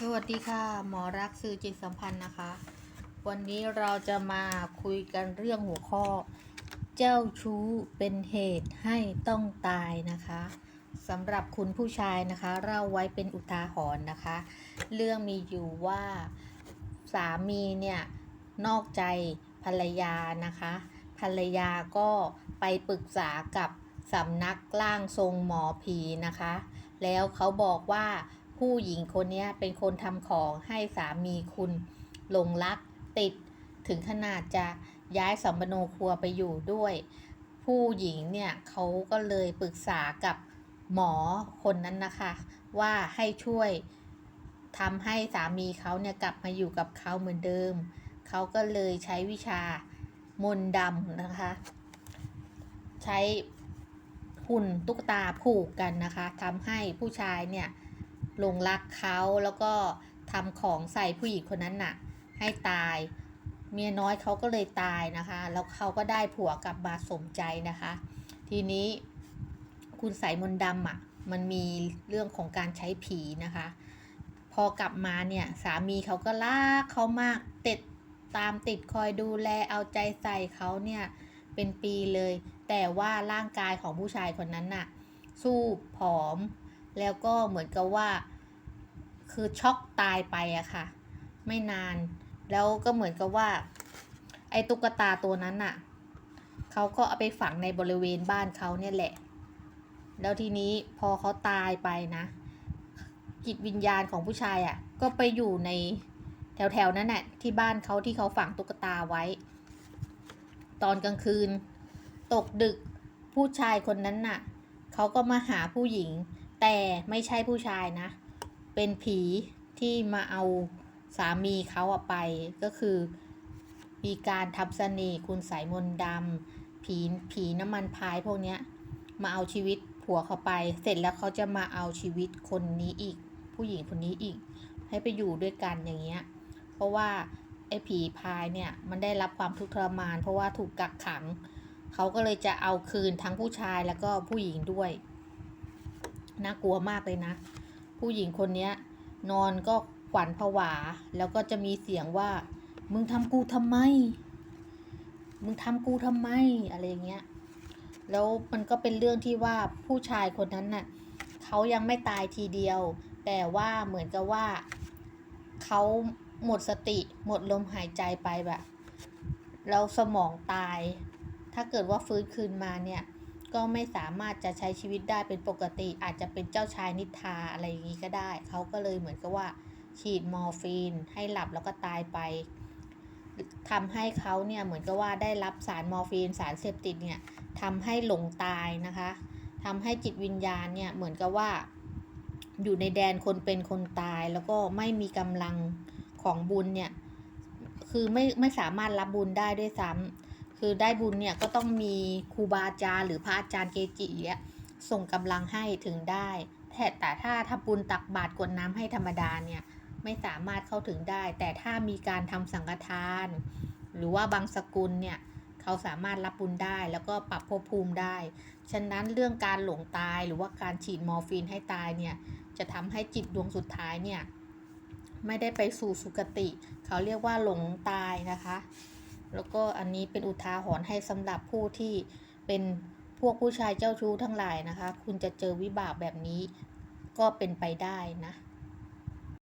สวัสดีค่ะ หมอรักสื่อจิตสัมพันธ์นะคะ วันนี้เราจะมาคุยกันเรื่องหัวข้อ เจ้าชู้เป็นเหตุให้ต้องตายนะคะสำหรับคุณผู้ชายนะคะ เล่าไว้เป็นอุทาหรณ์นะคะ เรื่องมีอยู่ว่าสามีเนี่ยนอกใจภรรยานะคะ ภรรยาก็ไปปรึกษากับสำนักร่างทรงหมอผีนะคะ แล้วเขาบอกว่า ผู้หญิงคนนี้เป็นคนทำของให้สามีคุณหลงรักติดถึงขนาดจะย้ายสัมปโนครัวไปอยู่ด้วย ผู้หญิงเนี่ยเขาก็เลยปรึกษากับหมอคนนั้นนะคะ ว่าให้ช่วยทำให้สามีเขาเนี่ยกลับมาอยู่กับเขาเหมือนเดิม เขาก็เลยใช้วิชามนดำนะคะ ใช้หุ่นตุ๊กตาผูกกันนะคะทำให้ผู้ชายเนี่ย ลงรักเขาแล้วก็ทำของใส่ผู้หญิงคนนั้นน่ะ ให้ตาย เมียน้อยเขาก็เลยตายนะคะ แล้วเขาก็ได้ผัวกลับมาสมใจนะคะ ทีนี้คุณสายมนดำอะมันมีเรื่องของการใช้ผีนะคะ พอกลับมาเนี่ยสามีเขาก็รักเขามากติดตามติดคอยดูแลเอาใจใส่เขาเนี่ยเป็นปีเลย แต่ว่าร่างกายของผู้ชายคนนั้นน่ะสู้ผอม แล้วก็เหมือนกับว่า คือช็อกตายไปอะค่ะ ไม่นาน แล้วก็เหมือนกับว่า ไอ้ตุ๊กตาตัวนั้นน่ะเขาก็เอาไปฝังในบริเวณบ้านเขาเนี่ยแหละ แล้วทีนี้พอเขาตายไปนะจิตวิญญาณของผู้ชายอะ่ะ ก็ไปอยู่ในแถวๆนั้นแหละที่บ้านเขาที่เขาฝังตุ๊กตาไว้ ตอนกลางคืน ตกดึกผู้ชายคนนั้นน่ะเขาก็มาหาผู้หญิง แต่ไม่ใช่ผู้ชายนะ เป็นผีที่มาเอาสามีเขาอไปก็คือมีการทำเสน่ห์คุณสายมนดำผีผีน้ำมันพายพวกเนี้ยมาเอาชีวิตผัวเขาไป เสร็จแล้วเขาจะมาเอาชีวิตคนนี้อีก ผู้หญิงคนนี้อีก ให้ไปอยู่ด้วยกันอย่างเงี้ยเพราะว่าไอ้ผีพายเนี่ยมันได้รับความทุกข์ทรมาน เพราะว่าถูกกักขัง เขาก็เลยจะเอาคืนทั้งผู้ชายแล้วก็ผู้หญิงด้วย น่ากลัวมากเลยนะ ผู้หญิงคนนี้นอนก็ขวัญผวา แล้วก็จะมีเสียงว่า มึงทำกูทำไม มึงทำกูทำไมอะไรอย่างเงี้ย แล้วมันก็เป็นเรื่องที่ว่าผู้ชายคนนั้นน่ะเขายังไม่ตายทีเดียว แต่ว่าเหมือนกับว่าเขาหมดสติหมดลมหายใจไปแบบแล้วสมองตาย ถ้าเกิดว่าฟื้นคืนมาเนี่ย ก็ไม่สามารถจะใช้ชีวิตได้เป็นปกติ อาจจะเป็นเจ้าชายนิทราอะไรอย่างนี้ก็ได้ เขาก็เลยเหมือนกับว่า ฉีดมอร์ฟีนให้หลับแล้วก็ตายไปทำให้เขาเนี่ยเหมือนกับว่าได้รับสารมอร์ฟีนสารเสพติดเนี่ยทำให้หลงตายนะคะทำให้จิตวิญญาณเนี่ยเหมือนกับว่า อยู่ในแดนคนเป็นคนตายแล้วก็ไม่มีกำลังของบุญเนี่ยคือไม่ไม่สามารถรับบุญได้ด้วยซ้ำ คือได้บุญเนี่ยก็ต้องมีครูบาอาจารย์หรือพระอาจารย์เกจิเนี่ยส่งกำลังให้ถึงได้แต่แต่ถ้าทำบุญตักบาตรกวดน้ำให้ธรรมดาเนี่ยไม่สามารถเข้าถึงได้ แต่ถ้ามีการทำสังฆทาน หรือว่าบางสกุลเนี่ยเขาสามารถรับบุญได้แล้วก็ปรับภพภูมิได้ ฉะนั้นเรื่องการหลงตายหรือว่าการฉีดมอร์ฟีนให้ตายเนี่ยจะทำให้จิตดวงสุดท้ายเนี่ยไม่ได้ไปสู่สุคติ เขาเรียกว่าหลงตายนะคะ แล้วก็อันนี้เป็นอุทาหรณ์ให้สำหรับผู้ที่เป็นพวกผู้ชายเจ้าชู้ทั้งหลายนะคะ คุณจะเจอวิบากแบบนี้ก็เป็นไปได้นะ